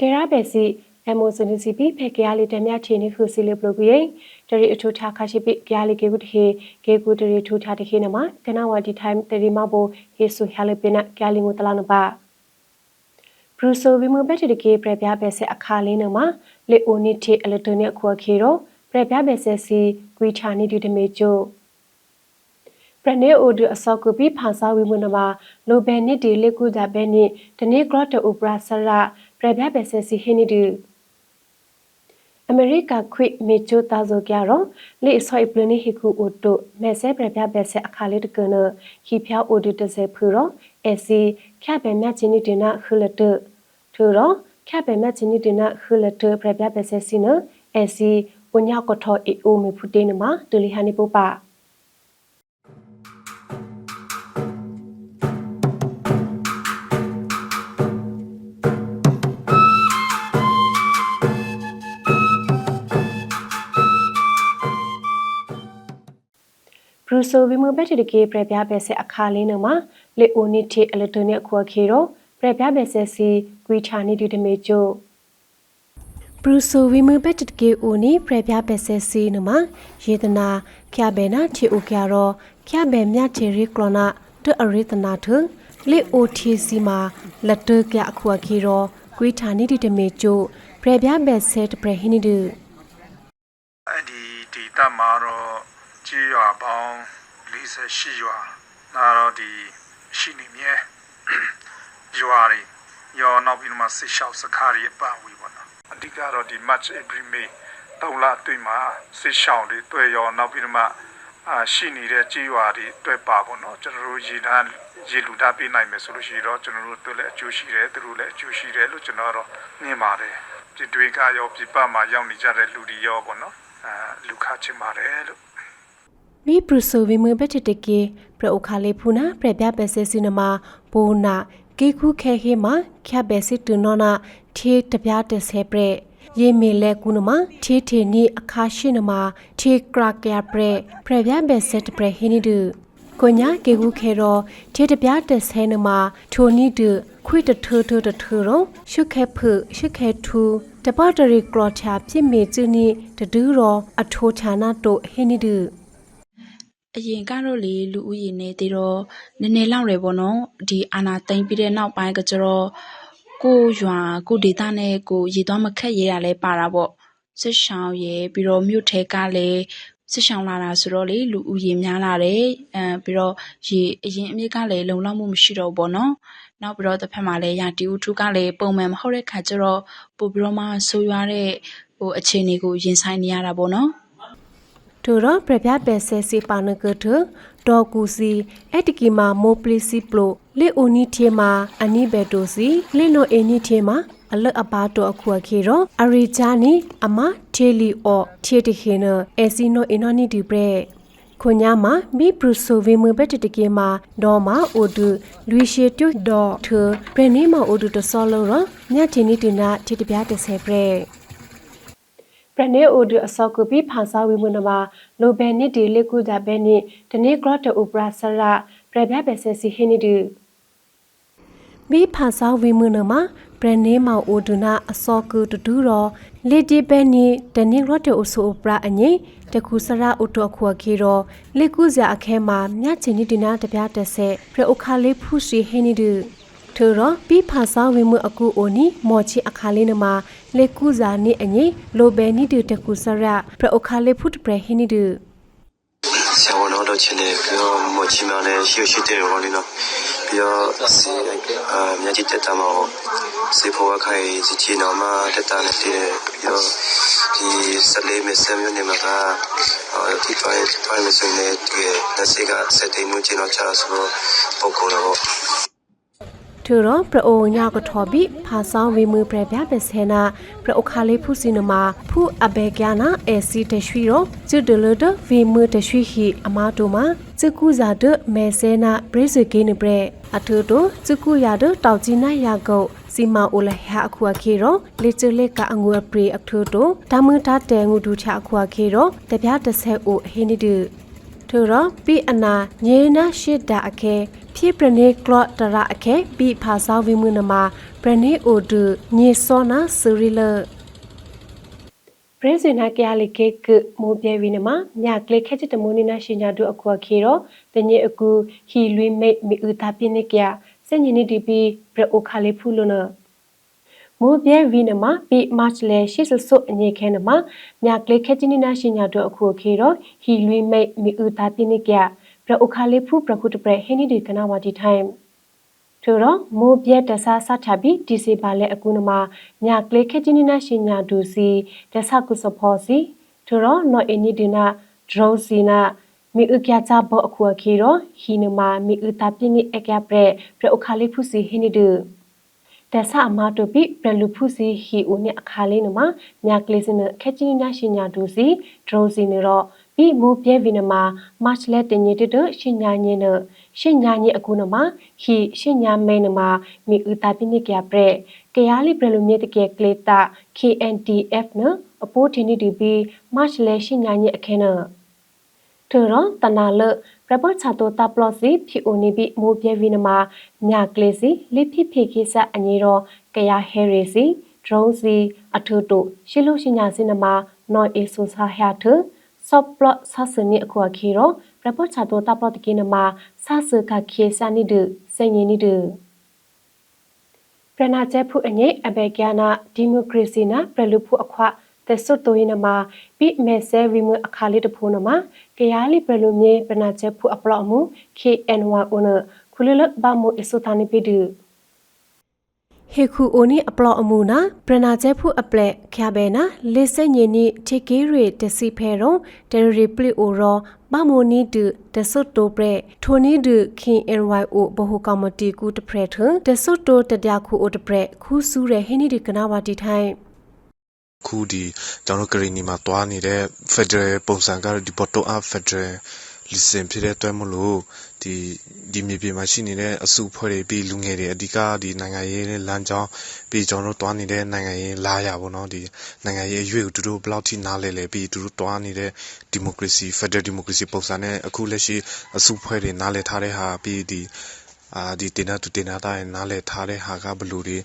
တေရာဘက်စီအမိုစနီစီပီဖေကရလီတမြချီနေခုစီလပလကူယေတရီအထူထားခါရှိပိကရလီကေကုတခေကေကုတရီထူထားတခေနမကနဝဒီထိုင်တရီမဘောဟေဆူဟဲလပိနကရလီငုတလာနပါဘရူဆိုဝီမဘက်တကေပရပြဘက်ဆအခါလေးနမလေအိုနီတီအလတနီခွာခေရောပရပြဘက်ဆစီကွီချာနီဒီတမေချိုပရနေအိုဒအစောကူပီဖာစာဝီမနမလိုဘယ်နစ်ဒီလေကူဒါဘဲနစ်တနေ့ကရတ်တူပရာဆရာ ပရပြဘက်ဆစီဟီနီဒီအမေရိကခွိမေချိုတာဇိုကြရောလေဆွိုင်ပလနီဟီကူအိုတိုမဲဆဲပရပြဘက်ဆအခါလေးတကနခီဖျောက်အိုဒီတဆေဖူရောအစီခက်ပဲမြတ်ချင်းနီတင်နာခလတထူရောခက်ပဲမြတ်ချင်းနီတင်နာခလတပရပြဘက်ဆစီနအစီဝညကထောအီအိုမီဖူတေနမတူလီဟနီပိုပါ ဘရူဆိုဝီမဘက်တကေပရပြဘက်ဆအခါလေးနမလေအိုနီတီအလတနီခွာခေရောပရပြဘက်ဆစီကွီချာနီဒီတမေချိုဘရူဆိုဝီမဘက်တကေအိုနီပရပြဘက်ဆစီနမယေဒနာခရဘေနာချီအိုကြရောခရဘေမြချီရီကလနာတအရိတနာထလေအိုတီစီမာလက်တကခွာခေရောကွီချာနီဒီတမေချိုပရပြဘက်ဆတပရဟီနီဒအဲ့ဒီဒေသမှာတော့ ကြေးရွာပေါင်း48ရွာနာတော့ဒီရှိနေမြဲရွာတွေရောနောက်ပြီးတော့မှစစ်ရှောက်စခါတွေအပအဝေးပေါ့နော်အဓိကတော့ဒီ March April May တောင်လအတွင်းမှာစစ်ရှောက်တွေတွေ့ရောနောက်ပြီးတော့မှအာရှိနေတဲ့ကြေးရွာတွေတွေ့ပါပေါ့နော်ကျွန်တော်တို့ရေသားရေလူသားပေးနိုင်မယ်ဆိုလို့ရှိရင်တော့ကျွန်တော်တို့တွေ့လည်းအကျိုးရှိတယ်သူတို့လည်းအကျိုးရှိတယ်လို့ကျွန်တော်ကတော့မြင်ပါတယ်ပြည်တွေကရောပြည်ပမှာရောက်နေကြတဲ့လူတွေရောပေါ့နော်အာလူခချင်ပါတယ်လို့ မိပရဆိုဝီမဘက်တတကေပရအိုခါလေဖူနာပရပြပက်ဆဲစီနမဘိုနာကေခုခဲဟေမခဘဲစစ်တူနောနာထေတပြားတဆဲပရယေမေလဲကုနမထေထေနီအခါရှိနမထေကရာကရပရပရပြပက်ဆက်ပရဟိနီဒူကိုညာကေခုခဲရောထေတပြားတဆဲနမထိုနီဒူခွိတထထထထရောရှုခဲဖရှုခဲထူတပတရီကလောချာပြစ်မေကျနီတဒူးရောအထိုးဌာနတိုဟိနီဒူ အရင်ကတော့လေ လူဦးရေနဲ့တည်တော့ နည်းနည်းလောက်တယ်ပေါ့နော် ဒီအာနာသိမ့်ပြီးတဲ့နောက်ပိုင်းကကျတော့ ကိုရွာကိုဒေတာနဲ့ကိုရေသွားမခက်ရရလဲပါတာပေါ့ စစ်ဆောင်ရယ် ပြီးတော့ မြို့ထဲကလည်း စစ်ဆောင်လာတာဆိုတော့လေ လူဦးရေများလာတယ်အဲပြီးတော့ ရေအရင်အမြစ်ကလည်း လုံလောက်မှုမရှိတော့ဘူးပေါ့နော် နောက်ပြီးတော့တစ်ဖက်မှာလည်း ရာတီဦးထုကလည်း ပုံမှန်မဟုတ်တဲ့ခါကျတော့ ပို့ပြီးတော့မှ ဆိုးရွားတဲ့ဟိုအခြေအနေကို ရင်ဆိုင်နေရတာပေါ့နော် တူရပြပြပဲဆဲစီပါနကထဒေါ်ကူစီအတကီမာမိုပလီစီပလိုလေအိုနီတီမာအနိဘေတိုစီလေနိုအနီတီမာအလအပါတိုအခုခေရောအရီဂျာနီအမထေလီအောထေတခေနအစီနိုအီနိုနီဒီပရက်ခွန်ညာမှာမိဘရဆိုဗီမဘက်တတကေမှာဒေါ်မာအိုဒူလူရှိတုဒေါ်ထဘရနီမာအိုဒူတဆောလောရမြတ်တီနီတီနာတီတပြားတဆဲပရက်ပ ရနေအိုဒအစောကူပီဖာစာဝီမနမလိုဘဲနစ်ဒီလေကူဒါဘဲနစ်တနေကရတ်တူပရာဆရာပရဘဘဆစီဟိနီဒီမီဖာစာဝီမနမပရနေမောအိုဒနာအစောကူတဒူရောလေဒီဘဲနီတနေကရတ်တူဆိုပရာအငိတခုစရာအိုတိုခွာခေရောလေကူဇာအခဲမှာမြချင်နီဒီနာတပြားတဆဲပရအိုခါလေးဖူစီဟိနီဒီ ထရောပိဖာစာဝေမှုအကူအိုနီမော်ချီအခါလေးနမှာလေကူဇာနီအငိလိုဘဲနီတူတကူစရပရအခါလေးဖုတ်ပရဟိနီတူဆရာဝန်တော်ချင်းနေပြီးတော့မော်ချီမလည်းရှိရှိတဲ့ရောလေးနော်ပြီးတော့အာမြတ်ကြီးတက်တာမှာစေဖို့ခိုင်စီချီနော်မှာတက်တာနဲ့တည်းပြီးတော့ဒီစလေးမစမျိုးနေမှာကအာဒီတိုင်းတိုင်းမစနေဒီလက်စကစတဲ့မှုချင်းတော့ချာဆိုတော့ပုံကုန်တော့ ထူရောပရအိုညကထောပိဖာဆောင်ဝေမှုပရပြပစေနာပရအခါလေးဖုစီနမဖုအဘေကျနာအစီတရွှီရောကျွဒလဒဝေမှုတရွှီဟီအမာတိုမှာစကူဇာဒမဲဆဲနာဘရိစကေနပရအထူတိုစကူရဒတောက်ချီနာယာကုတ်စီမာအိုလဟအခုအခေရောလေချလေကအငွေပရိအထူတိုဒါမတာတဲငူဒူချအခုအခေရောတပြတဆဲအိုဟိနိဒ ထထူရောပိအနာညေနာရှိတာအခဲဖြည့်ပရနေကလော့တရအခဲပိဖာဆောင်းဝိမှုနမပရနေအိုဒူညေစောနာဆူရီလပရစင်နာကရလီကေကမိုးပြဲဝီနမမြကလေခဲချစ်တမိုးနီနာရှင်ညာတို့အခွာခေရောတညေအကူဟီလွိမိတ်မီဥတာပြင်းနေကရစညနီဒီပီပရအိုခါလေးဖူလို့နော် မိုးပြဲဝီနမပိမတ်လေရှိဆဆုအညေခဲနမမြကလေခဲချစ်နီနာရှင်ညာတို့အခွာခေရောဟီလွိမိတ်မီဥတာပြင်းနေကရပရအိုခါလေးဖူပရခုတပရဟိနီဒီကနာဝတီထိုင်ထို့တော့မိုးပြက်တဆာဆတ်ချပြီးဒီစီပါလဲအကူနမညာကလေးခက်ချင်းနီနာရှင်ညာဒူစီတဆကုစဖောစီထို့တော့နော်အင်းနီဒီနာဒရောစီနာမိဥကြချဘောအခုအခီရောဟီနမမိဥတာပြင်းနိအကပရက်ပြအခါလေးဖုစီဟိနီဒူ တဆာအမတုပိပလူဖုစီဟီဦးနိအခါလေးနမညာကလေးစနခက်ချင်းနီနာရှင်ညာဒူစီဒရောစီနေတော့ပြီမူပြဲဗီနမမတ်လက်တင်ညတတရှင်ညာညင်းနရှင်ညာညအကူနမဟီရှင်ညာမဲနမမိဥတာပိနိကရပရကရလီပရလူမြေတကယ်ကလေတာ KNTF နအပိုးထင်းနီဒီဘီမတ်လက်ရှင်ညာညအခဲနထရတနာလပ ရပချာတိုတာပလော့စီဖြီအိုနီဘီမိုးပြဲဗီနမညာကလေးစီလိဖိဖိခိစအငီရောကရဟဲရီစီဒရုန်းစီအထုတုရှီလူရှင်ညာစင်နမနော်အေဆိုဆာဟယာထဆော့ပလော့ဆာစနီအခွာခီရောပရပချာတိုတာပလော့တကိနမဆာဆကခေဆာနီဒစိန်ညနီဒပရနာချက်ဖုအငိအဘေကျနာဒီမိုကရေစီနာပရလူဖုအခွာ သက်စွတ်တိုရင်နမပိမဲဆဲဝီမအခါလေးတဖိုးနမကရားလီပရလူမြေပရနာချက်ဖုအပလော့မှု KNY အုံနခုလလဘမိုအစသနိပိဒူဟေခုအိုနီအပလော့အမူနာပရနာကျဲဖုအပလက်ခ ्या ဘဲနာလေစညင်းနီချေကေရီတစီဖဲရုံတရရီပလီအိုရောဘမိုနီဒတဆုတ်တိုပရက်ထိုနီဒခင် NYO ဘဟုကော်မတီကူတဖရက်ထတဆုတ်တိုတတခုအိုတပရက်ခူးဆူးတဲ့ဟင်းနီဒီကနာဝတီထိုင် ခုဒီ ကျွန်တော်ကရီနီမှာတွားနေတဲ့ Federal ပုံစံကတော့ ဒီ bottom up Federal လီစင်ဖြစ်တဲ့အတွက်မလို့ ဒီ ဒီမြေပြင်မှာရှိနေတဲ့ အစုအဖွဲ့တွေ ပြီးလူငယ်တွေ အဓိက ဒီနိုင်ငံရေးနဲ့လမ်းကြောင်း ပြီးကျွန်တော်တို့တွားနေတဲ့ နိုင်ငံရေးလာရပါတော့ဒီ နိုင်ငံရေးအရွေးကို သူတို့ ဘယ်လောက်ထိ နားလဲလဲ ပြီးသူတို့တွားနေတဲ့ ဒီမိုကရေစီ Federal Democracy ပုံစံနဲ့ အခုလက်ရှိ အစုအဖွဲ့တွေ နားလဲထားတဲ့ဟာ ပြီးဒီအာဒီတင်နာတူတင်နာတိုင်းနားလဲထားတဲ့ဟာက ဘယ်လိုတွေ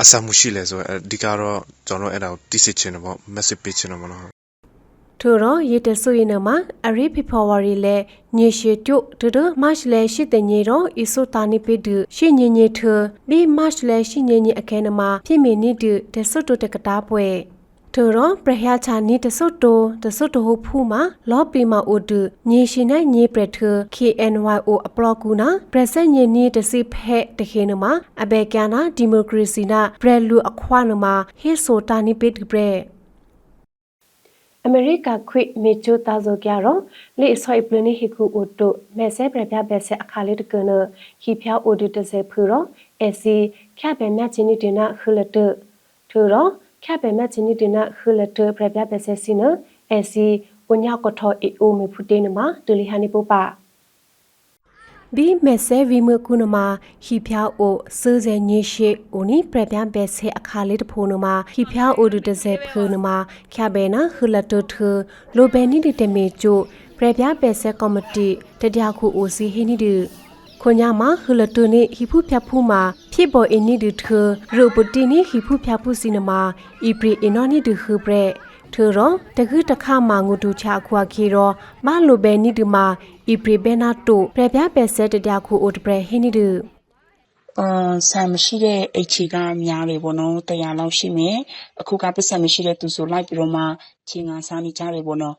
အဆမှုရှိလဲဆိုအဓိကတော့ကျွန်တော်အဲ့ဒါကိုတိစစ်ချင်တယ်ပေါ့ message ပေးချင်တယ်ပေါ့နော်ထို့တော့ရေတဆူရင်မှာအရိဖေဖော်ဝါရီလဲညရှိတုဒဒမတ်လဲရှိတဲ့ညတော့အစုတာနိပိဒရှိညညထဘီမတ်လဲရှိညညအခဲနမှာဖြစ်မီနိဒတဆုတ်တုတကတာပွဲ ထို့တော့ပရဟချာနိတဆုတ်တိုတဆုတ်တိုဟုဖူမှာလောပီမာအိုဒညရှိနိုင်ညပရထ KNYO အပလော့ကူနာပရဆက်ညနိတစီဖဲတခေနမှာအဘေကျနာဒီမိုကရေစီနာဘရလူအခွာနမှာဟေဆိုတာနိပိဒဘရအမေရိကခွိမေချိုတာဇိုကြရောလေဆွိုင်ပလနီဟီကူအိုတိုမဲဆဲပြပြဘက်ဆဲအခါလေးတကနခီဖျောက်အိုဒီတဆဲဖူရောအစီခက်ပဲမြချင်းနီတင်နာခလတထူရော ခက်ပဲမြချင်းနီတင်နာခလတပြပြဘက်ဆဲစီနအစီဝညကထောအီအိုမေဖူတေနမတူလီဟာနီပိုပါဘီမဲဆဲဗီမကုနမဟီဖျားအိုစဲစဲညေရှိအိုနီပြပြဘက်ဆဲအခါလေးတဖိုးနမဟီဖျားအိုဒူတဆဲဖူနမခဘဲနာခလတထလိုဘဲနီဒီတမေချိုပြပြဘက်ဆဲကော်မတီတတရခုအိုစီဟီနီဒီ ခွန်ညမှာဟလတူနေဟိဖုဖြတ်ဖူမှာဖြစ်ပေါ်အင်းနီဒီထရူပတီနီဟိဖုဖြတ်ဖူစီနမှာဤပရီအနော်နီဒီခပရက်ထရောတခုတခမှာငုတူချခွာခီရောမလိုပဲနီဒီမှာဤပရီဘဲနာတိုပြပြပဲဆက်တတခုအိုတပရဟင်းနီဒီအာဆမ်မရှိတဲ့အိတ်ချီကများတယ်ပေါ့နော်တရားလောက်ရှိမယ်အခုကပတ်စံမရှိတဲ့သူဆိုလိုက်ပြီးတော့မှချင်းငါစားနေကြတယ်ပေါ့နော်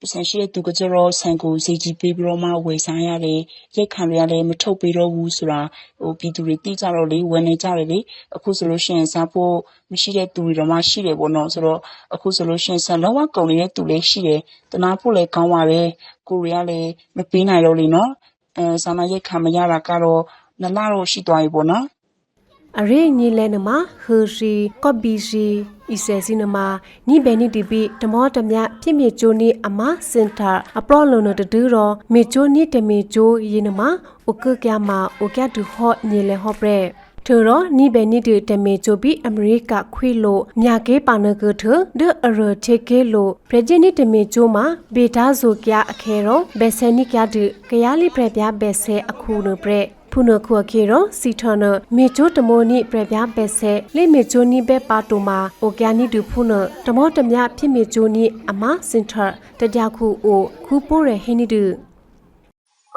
ပတ်စံရှိတဲ့သူကကြတော့ ဆန်ကိုစီကြီးပေးပြီးတော့မှ ဝယ်စားရတယ် ရိတ်ခံရတယ်မထုတ်ပေးတော့ဘူးဆိုတာဟိုပြည်သူတွေသိကြတော့လေဝယ်နေကြတယ်လေ အခုဆိုလို့ရှိရင် စားဖို့မရှိတဲ့သူတွေတော့မှ ရှိတယ်ပေါ့နော် ဆိုတော့ အခုဆိုလို့ရှိရင် ဆန်လုံးဝကုန်နေတဲ့သူလည်း ရှိတယ်တနာဖို့လည်း ကောင်းပါတယ် ကိုရီးယားလည်း မပေးနိုင်တော့လေနော်အဲစာနာရိတ်ခံမရတာကတော့နလာတော့ ရှိသွားပြီပေါ့နော် အရေညီလဲနမဟူရီကော့ဘီရီဤဆဲစီနမနိဘဲနိတီပီတမောတမြပြည့်မြေချိုးနိအမစင်တာအပလော့လုံနတဒူရောမေချိုးနိတမေချိုးယေနမဥကကရမဥကတူဟော့ညီလဲဟော့ပရက်ထိုတော့နိဘယ်နိတေတမေချိုဘီအမေရိကခွေလို့မြကေပါနကထဒအရချေကေလို့ပရဂျနီတမေချိုမှာဘေတာဇိုကျအခဲရောဘယ်ဆနိကျဒကရလီပရပြဘယ်ဆဲအခုနပရ ဖုနခုခေရောစီထနမေချိုတမိုနိပရပြဘက်ဆဲလေမေချိုနိဘက်ပါတိုမာအိုဂန်နီဒူဖုနတမောတမြဖြစ်မေချိုနိအမစင်ထတကြခုအိုခုပိုးရဟိနိဒူ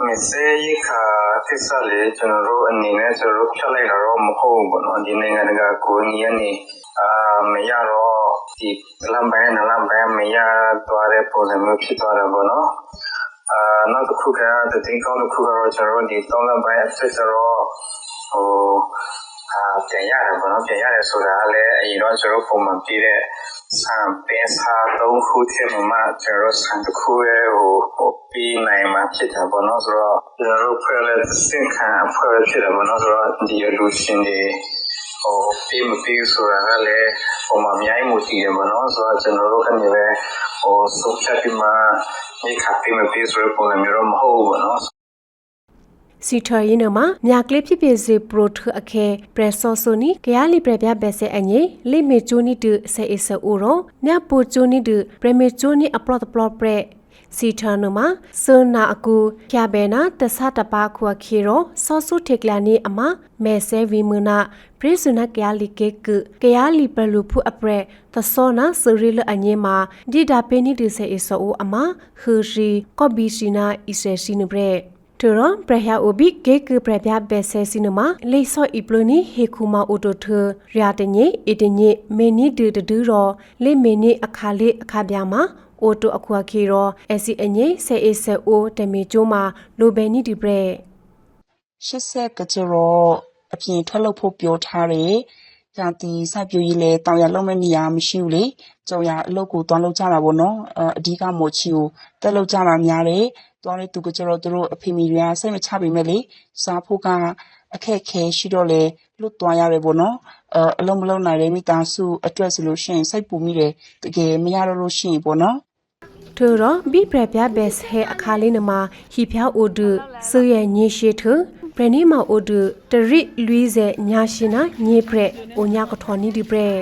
မစေးရခါသစ္စာလေကျွန်တော်တို့အနေနဲ့ကျွန်တော်တို့ဖြတ်လိုက်တာတော့မဟုတ်ဘူးပေါ့နော်ဒီနိုင်ငံတကာကိုညီအနေအာမရတော့ဒီလမ်းပိုင်းနလမ်းပိုင်းမရသွားတဲ့ပုံစံမျိုးဖြစ်သွားတယ်ပေါ့နော်အာ နောက်တစ်ခုကတည်င်းကောင်းတစ်ခုကတော့ကျွန်တော်တို့ဒီတောင်းလမ်းပိုင်းအစစ်တော့ဟိုအာပြန်ရတယ်ပေါ့နော်ပြန်ရတယ်ဆိုတာလည်းအရင်တော့ကျွန်တော်ပုံမှန်ပြည့်တဲ့ ဆံပင်စာသုံးခုထဲမှာကျွန်တော်ဆံတစ်ခုရဲ့ဟိုဟိုပြီးနိုင်မှာဖြစ်တယ်ပေါ့နော်ဆိုတော့ကျွန်တော်တို့ဖွဲ့လက်စင်ခံအဖွဲ့ဖြစ်တယ်ပေါ့နော်ဆိုတော့ဒီလူရှင်တွေဟိုပြီးမပြီးဆိုတာကလည်းဟိုမှာအများကြီးမူတည်တယ်ပေါ့နော်ဆိုတော့ကျွန်တော်တို့ကနေပဲဟိုစုဖြတ်ပြီးမှဒီခါပြီးမပြီးဆိုတဲ့ပုံစံမျိုးတော့မဟုတ်ဘူးပေါ့နော် စီထရင်းနမှာမြကလေးဖြစ်ဖြစ်စေပရိုထအခဲပရက်ဆောဆိုနီကရလီပရပြဘက်ဆဲအငိလိမေချိုနီတူဆေအဆအိုရောမြပိုချိုနီတူပရမေချိုနီအပလော့တပလော့ပရက်စီထနမှာစနာအကူဖြာဘဲနာတဆတပါခွာခီရောဆောဆုထေကလာနီအမမဲဆဲဝီမနာပရိစုနာကရလီကေကကရလီပလူဖုအပရက်သဆောနာစရီလအငိမှာဒီဒါပေနီတူဆေအဆအိုအမခူရီကော့ဘီစီနာအီဆေစီနဘရက် တူရပရဟအိုဘီကေကပရပြဘက်ဆဲစီနမလေဆော့အီပလိုနီဟေခုမာအိုတိုထရာတညေအတညေမေနီဒူတဒူရောလေမေနီအခါလေးအခါပြမှာအိုတိုအခွာခီရောအစီအငိဆေအေဆေအိုတမေချိုမာလိုဘယ်နီဒီဘရက်ရှစ်ဆက်ကကြတော့အပြင်ထွက်လို့ဖို့ပြောထားတယ်။ကြာတီစိုက်ပျိုးရေးလဲတောင်ရလုံးမဲ့နေရာမရှိဘူးလေ။ကြော်ရအလုပ်ကိုတွန်းလုပ်ကြတာပေါ့နော်။အအဓိကမော်ချီကိုတက်လုပ်ကြတာများတယ်။ တွန်းလေးသူကကြတော့သူတို့အဖေမီတွေကစိတ်မချပေမဲ့လေစားဖို့ကအခက်ခဲရှိတော့လေလွတ်သွားရတယ်ပေါ့နော်။အအလုံးမလုံးနိုင်တဲ့မိသားစုအတွက်ဆိုလို့ရှိရင်စိတ်ပူမိတယ်။တကယ်မရတော့လို့ရှိရင်ပေါ့နော်။ထရဘီပရပြဘက်ဟဲအခါလေးနမှာဟီဖျာအိုဒုဆူရဲ့ညေရှိထပရနီမအိုဒုတရိလွီးစေညာရှင်နာညေပရက်အိုညာကထော်နီဒီပရက်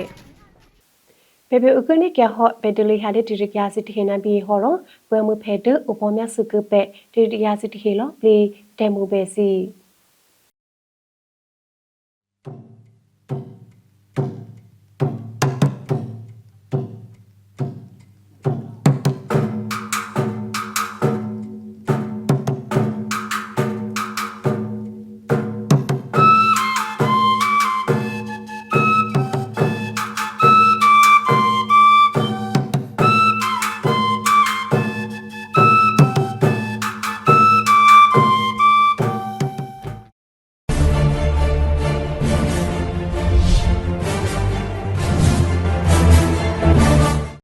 ဘေဘေဥကနိကဟော့ဘက်ဒလီဟာဒီတရကစီတခေနဘီ